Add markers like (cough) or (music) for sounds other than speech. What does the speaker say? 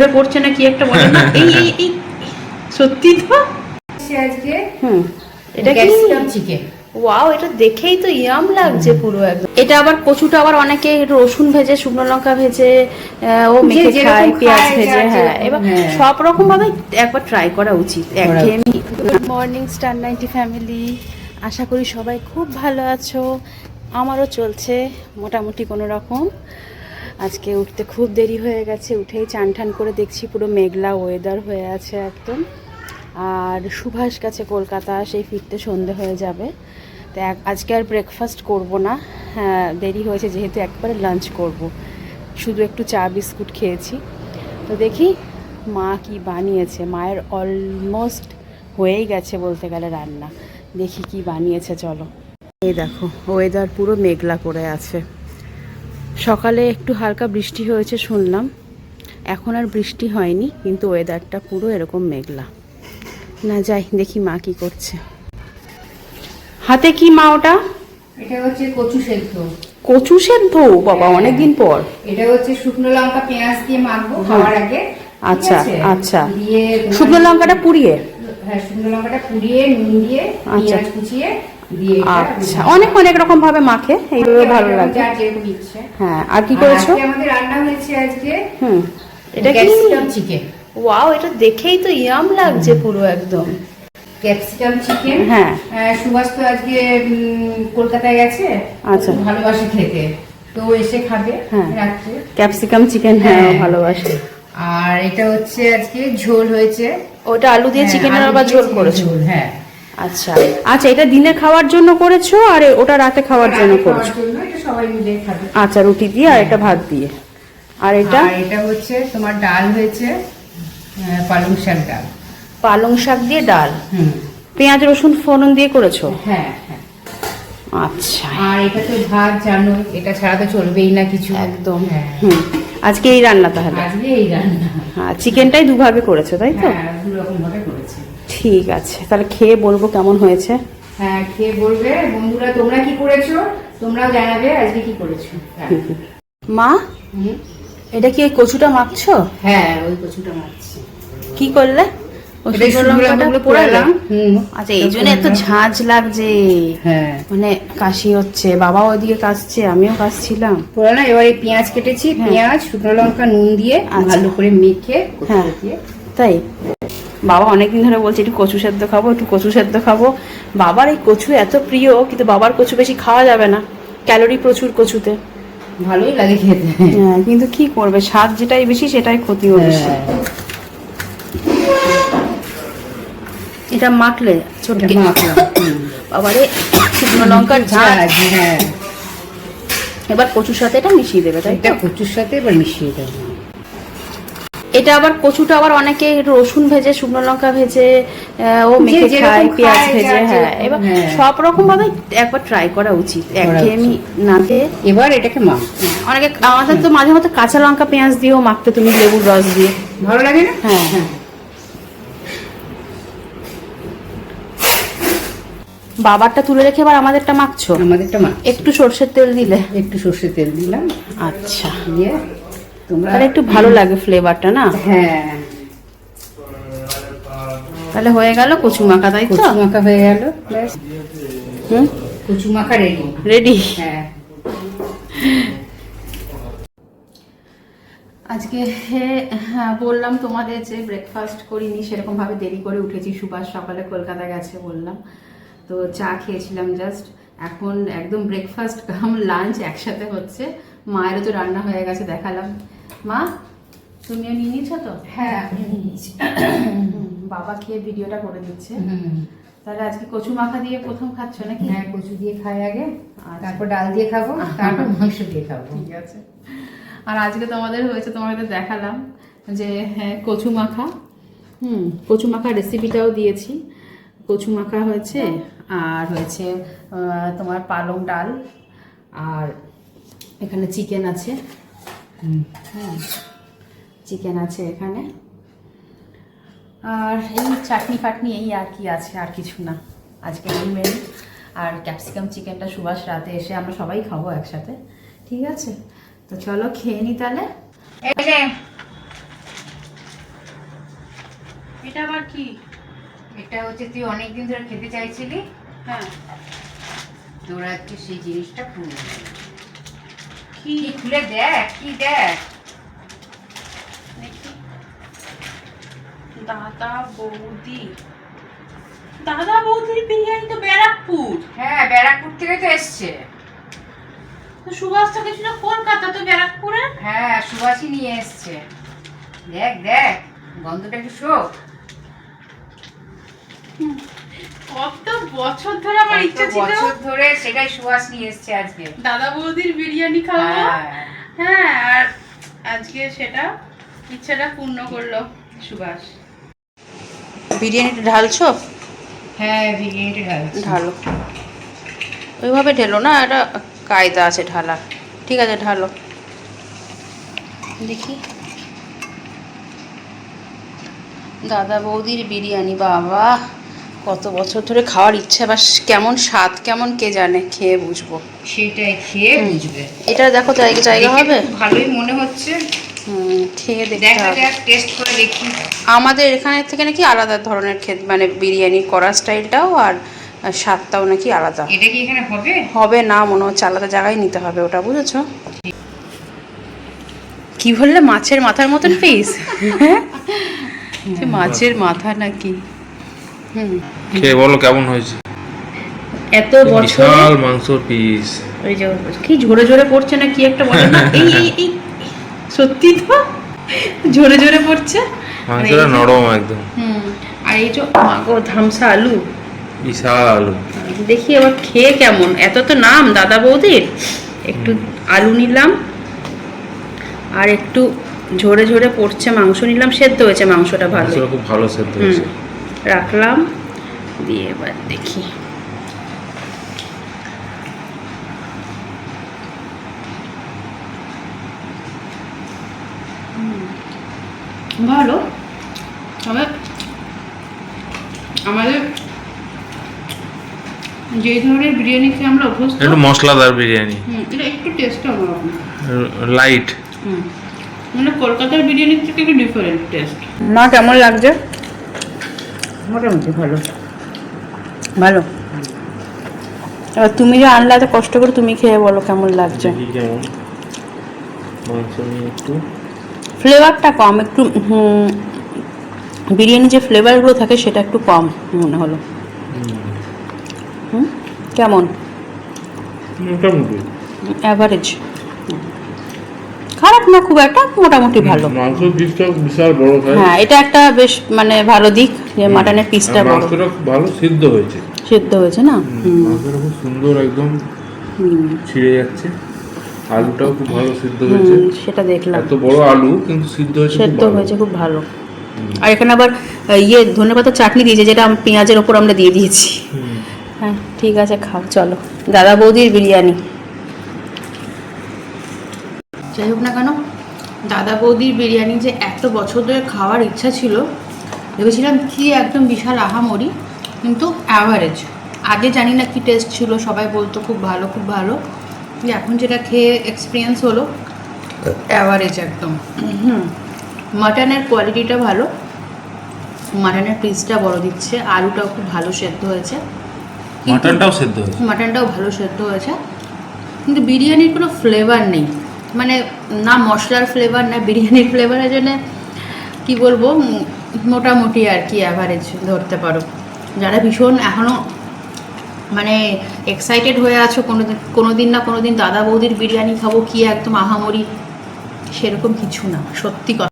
ধরে পড়ছে না কি একটা বলে না? এই এই এই সত্যি তো? আজকে হুম। এটা কি? ক্যাপসিকাম চিকেন ওয়াও এটা দেখেই তো ইয়াম লাগছে পুরো একদম। এটা আবার কচুটা আবার অনেকে রসুন ভেজে শুকনো লঙ্কা ভেজে ও মেখে খায় পেঁয়াজ ভেজে হ্যাঁ। এবার হ্যাঁ। সব রকম ভাবে একবার ট্রাই করা উচিত একঘেয়েমি। Good morning star ninety family আশা করি সবাই খুব ভালো আছো। আমারও চলছে মোটামুটি কোনো রকম। আজকে উঠতে খুব দেরি হয়ে গেছে, উঠেই চান টান করে দেখছি পুরো মেঘলা ওয়েদার হয়ে আছে একদম। আর সুভাষ গেছে কলকাতা সেই ফিরতে সন্ধে হয়ে যাবে। তো আজকে আর ব্রেকফাস্ট করব না। হ্যাঁ দেরি হয়েছে, যেহেতু একবারে লাঞ্চ করব। শুধু একটু চা, বিস্কুট খেয়েছি। তো দেখি মা কি বানিয়েছে। মায়ের অলমোস্ট হয়েই গেছে বলতে গেলে রান্না। দেখি কি বানিয়েছে, চলো। এই দেখো ওয়েদার পুরো মেঘলা করে আছে। সকালে একটু হালকা বৃষ্টি হয়েছে শুনলাম। এখন আর বৃষ্টি হয়নি কিন্তু ওয়েদারটা পুরো এরকম মেঘলা। না যাই দেখি মা কি করছে। হাতে কি মা ওটা? এটা হচ্ছে কচু সেদ্ধ। কচু সেদ্ধ? বাবা হ্যাঁ। অনেকদিন পর। এটা হচ্ছে শুকনো লঙ্কা পেঁয়াজ দিয়ে মাখবো খাওয়ার আগে। আচ্ছা, আচ্ছা। দিয়ে শুকনো লঙ্কাটা পুড়িয়ে? হ্যাঁ শুকনো লঙ্কাটা পুড়িয়ে নুন দিয়ে আচ্ছা। পেঁয়াজ কুচিয়ে আচ্ছা অনেক অনেক রকম ভাবে মাখে এইগুলো ভালো লাগে। হ্যাঁ আর কি করেছ? আমাদের রান্না হয়েছে আজকে হুম। এটা কি? Capsicum chicken. ওয়াও এটা দেখেই তো ইয়াম লাগছে পুরো একদম। Capsicum chicken. হ্যাঁ। সুভাষ তো আজকে উম, কলকাতায় গেছে। আচ্ছা। ভালোবাসে খেতে। তো এসে খাবে হ্যাঁ। রাত্রে। ক্যাপসিকাম চিকেন হ্যাঁ হ্যাঁ। ভালোবাসে। আর এটা হচ্ছে আজকে ঝোল হয়েছে। ওটা আলু দিয়ে হ্যাঁ, চিকেনের আবার ঝোল করেছ? ঝোল, হ্যাঁ। আচ্ছা। আচ্ছা এটা দিনে খাওয়ার জন্য করেছ আর ওটা রাতে খাওয়ার জন্য করেছ? সবাই মিলে খাবে। আচ্ছা রুটি দিয়ে আর এটা ভাত দিয়ে। আর এটা? এটা হচ্ছে তোমার ডাল হয়েছে পালং শাক ডাল। পালং শাক দিয়ে ডাল? হুম। পেঁয়াজ রসুন ফোড়ন দিয়ে করেছ? হ্যাঁ হ্যাঁ। আচ্ছা। আর এটা তো ভাত জানো এটা ছাড়া তো চলবেই না কিছু। একদম। হ্যাঁ। হুম। আজকে এই রান্না তাহলে? আজকে এই রান্না। হ্যাঁ চিকেনটাই দুভাবে করেছ তাই তো? হ্যাঁ দু ভাবে ঠিক আছে। তাহলে খেয়ে বলব কেমন হয়েছে? হ্যাঁ খেয়ে বলবে। বন্ধুরা তোমরা কি করেছ? তোমরাও জানাবে আজকে কি করেছ। হ্যাঁ। মা এটা কি ওই কচুটা মাখছো? হ্যাঁ ওই কচুটা মারছি কি করলে। আচ্ছা এই জন্য এত ঝাঁঝ লাগছে। হ্যাঁ। মানে কাশি হচ্ছে বাবা ওদিকে কাশছে আমিও কাশছিলাম। এবারে পেঁয়াজ কেটেছি হ্যাঁ। পেঁয়াজ শুকনো লঙ্কা নুন দিয়ে আচ্ছা। ভালো করে মেখে হ্যাঁ। তাই? বাবা অনেকদিন ধরে বলছে একটু কচু সেদ্ধ খাব একটু কচু সেদ্ধ খাব। বাবার এই কচু এত প্রিয় কিন্তু বাবার কচু বেশি খাওয়া যাবে না ক্যালোরি প্রচুর কচুতে। ভালোই লাগে খেতে। হ্যাঁ, কিন্তু কি করবে স্বাদ যেটাই বেশি সেটাই ক্ষতিও বেশি হ্যাঁ। এটা মাখলে। বাবারে শুকনো লঙ্কার ঝাঁঝ, হ্যাঁ। এবার কচুর সাথে এটা মিশিয়ে দেবে তাই এটা কচুর সাথে এবার মিশিয়ে দেবো। এটা আবার কচুটা আবার অনেকে রসুন ভেজে শুকনো লঙ্কা ভেজে ও মেখে খায় পেঁয়াজ ভেজে হ্যাঁ। এবার হ্যাঁ। সব রকম ভাবে একবার ট্রাই করা উচিত। একঘেয়েমি না এবার এটাকে মাখ অনেকে আমাদের তো মাঝে মধ্যে কাঁচা লঙ্কা পেঁয়াজ দিয়েও মাখতে তুমি লেবুর রস দিয়ে। ভালো লাগে না? হ্যাঁ। হ্যাঁ। বাবারটা তুলে রেখে এবার আমাদেরটা মাখছো? আমাদেরটা মাখ একটু সর্ষের তেল দিলে। একটু সর্ষের তেল দিলাম। আচ্ছা। দিয়ে তোমরা একটু ভালো লাগে ফ্লেভারটা না? হ্যাঁ। তাহলে হয়ে গেল কচু মাখা তাই তো? কচু মাখা হয়ে গেল হুম? কচু মাখা রেডি রেডি হ্যাঁ। আজকে হ্যাঁ বললাম তোমাদের যে ব্রেকফাস্ট করিনি সেরকম ভাবে দেরি করে উঠেছি। সুভাষ সকালে কলকাতা গেছে বললাম। তো চা খেয়েছিলাম জাস্ট এখন একদম ব্রেকফাস্ট কাম লাঞ্চ একসাথে হচ্ছে। মায়েরও তো রান্না হয়ে গেছে দেখালাম। মা তুমিও নিয়ে নিয়েছো তো? হ্যাঁ আমি নিয়েছি। বাবা খেয়ে ভিডিওটা করে দিচ্ছে। তাহলে আজকে কচু মাখা দিয়ে প্রথম খাচ্ছ নাকি? হ্যাঁ কচু দিয়ে খাই আগে। আচ্ছা। তারপর ডাল দিয়ে খাব তারপর মাংস দিয়ে খাব। ঠিক আছে। আর আজকে তোমাদের হয়েছে তোমাদের দেখালাম যে হ্যাঁ কচু মাখা। হুম কচু মাখা রেসিপিটাও দিয়েছি। কচু মাখা হয়েছে আর হয়েছে তোমার পালং ডাল। আর এখানে চিকেন আছে। হ্যাঁ চিকেন আছে এখানে। আর এই চাটনি ফাটনি এই আর কি আছে আর কিছু না। আজকে এই মেনু আর ক্যাপসিকাম চিকেনটা সুভাষ রাতে এসে আমরা সবাই খাব একসাথে। ঠিক আছে? তো চলো খেয়ে নি তাহলে। এটা আবার কি? এটা হচ্ছে তুই অনেকদিন ধরে খেতে চাইছিলি? হ্যাঁ। তোর আজকে সেই জিনিসটা পূর্ণ হলো। কি খুলে দেখ কি দেখ? দাদা বৌদি। দাদা বৌদির বিরিয়ানি তো ব্যারাকপুর। হ্যাঁ ব্যারাকপুর থেকে তো এসছে। তো সুভাষ তো গেছিল কলকাতা তো ব্যারাকপুরে? হ্যাঁ সুভাষই নিয়ে এসছে। দেখ দেখ গন্ধটা একটু শোক। কত বছর ধরে আমার ইচ্ছা ছিল? বছর ধরে সেটাই সুভাষ নিয়ে এসছে আজকে। দাদা বৌদির বিরিয়ানি খাব হ্যাঁ। হ্যাঁ আর আজকে সেটা ইচ্ছাটা পূর্ণ করল সুভাষ। বিরিয়ানিটা ঢালছো? হ্যাঁ বিরিয়ানিটা ঢালছি। ঢালো। ওইভাবে ঢেলো না এটা কায়দা আছে ঢালা। ঠিক আছে ঢালো। দেখি। দাদা বৌদির বিরিয়ানি বাবা। কত বছর ধরে খাওয়ার ইচ্ছে বা কেমন স্বাদ কেমন কে জানে খেয়ে বুঝব। সেটাই খেয়ে বুঝবে। এটা দেখো জায়গা জায়গা হবে? ভালোই মনে হচ্ছে। খেয়ে দেখতে হবে। টেস্ট করে দেখি। আমাদের এখানে থেকে নাকি আলাদা ধরনের খেত মানে বিরিয়ানি করার স্টাইলটাও আর স্বাদটাও নাকি আলাদা। এটা কি এখানে হবে? হবে না মনে হচ্ছে আলাদা জায়গায় নিতে হবে ওটা বুঝেছ? কি বললে মাছের মাথার মতন পিস (laughs) মাছের মাথা নাকি? খেয়ে বলো কেমন হয়েছে? এত বছর? বিশাল মাংসর পিস ওই যে কি ঝরে ঝরে পড়ছে না কি একটা বলে? না এই এই এই সত্যি তো? ঝরে ঝরে পড়ছে? মাংসটা নরম একদম। হুম আর এই যে মাগো ধামসা আলু। বিশাল আলু। দেখি এবার খেয়ে কেমন। এত তো নাম দাদা বৌদির। একটু আলু নিলাম। আর একটু ঝরে ঝরে পড়ছে মাংস নিলাম। সেদ্ধ হয়েছে মাংসটা ভালো। খুব ভালো সেদ্ধ হয়েছে। রাখলাম। দিয়ে এবার দেখি। হুম, ভালো। তবে আমাদের যে ধরনের বিরিয়ানি খেয়ে আমরা অভ্যস্ত একটু মশলাদার বিরিয়ানি। হুম, এটা একটু টেস্ট অন্যরকম। Light hmm. মানে কলকাতার বিরিয়ানির থেকে একটু ডিফারেন্ট টেস্ট মা কেমন লাগছে? মোটামুটি ভালো। ভালো। এবার তুমি যে আনলে এত কষ্ট করে তুমি খেয়ে বলো কেমন লাগছে? ফ্লেভারটা কম একটু বিরিয়ানি যে ফ্লেভারগুলো থাকে সেটা একটু কম মনে হলো। হুম কেমন? মোটামুটি। অ্যাভারেজ খারাপ না খুব একটা মোটামুটি ভালো। মাংস বিশাল বড় হ্যাঁ এটা একটা বেশ মানে ভালো দিক। যে মাটনের পিসটা বড়। মাংসটা খুব ভালো সিদ্ধ হয়েছে। সিদ্ধ হয়েছে না? মাংসটা খুব সুন্দর একদম ছিঁড়ে যাচ্ছে। আলুটাও খুব ভালো সিদ্ধ হয়েছে। সেটা দেখলাম। এত বড় আলু কিন্তু সিদ্ধ হয়েছে সেদ্ধ হয়েছে খুব ভালো। আর এখানে আবার ইয়ে ধনেপাতা চাটনি দিয়েছে যেটা আম- পেঁয়াজের ওপর আমরা দিয়ে দিয়েছি। হ্যাঁ ঠিক আছে খাও চলো। দাদা বৌদির বিরিয়ানি। যাই হোক না কেন দাদা বৌদির বিরিয়ানি যে এত বছর ধরে খাওয়ার ইচ্ছা ছিল ভেবেছিলাম কি একদম বিশাল আহামরি কিন্তু অ্যাভারেজ আগে জানি না কি টেস্ট ছিল সবাই বলতো খুব ভালো খুব ভালো। কিন্তু এখন যেটা খেয়ে এক্সপিরিয়েন্স হলো অ্যাভারেজ একদম। হুম। মাটনের কোয়ালিটিটা ভালো মাটনের পিসটা বড় দিচ্ছে আলুটাও খুব ভালো সেদ্ধ হয়েছে। মাটনটাও সেদ্ধ হয়েছে। মাটনটাও ভালো সেদ্ধ হয়েছে। কিন্তু বিরিয়ানির কোনো ফ্লেভার নেই। মানে না মশলার ফ্লেভার না বিরিয়ানির ফ্লেভারের জন্য কি বলব মোটামুটি আর কি অ্যাভারেজ ধরতে পারো। যারা ভীষণ এখনও মানে এক্সাইটেড হয়ে আছো কোনো কোনো দিন না কোনো দিন দাদা বৌদির বিরিয়ানি খাব কি একদম আহামরি, সেরকম কিছু না, সত্যি কথা।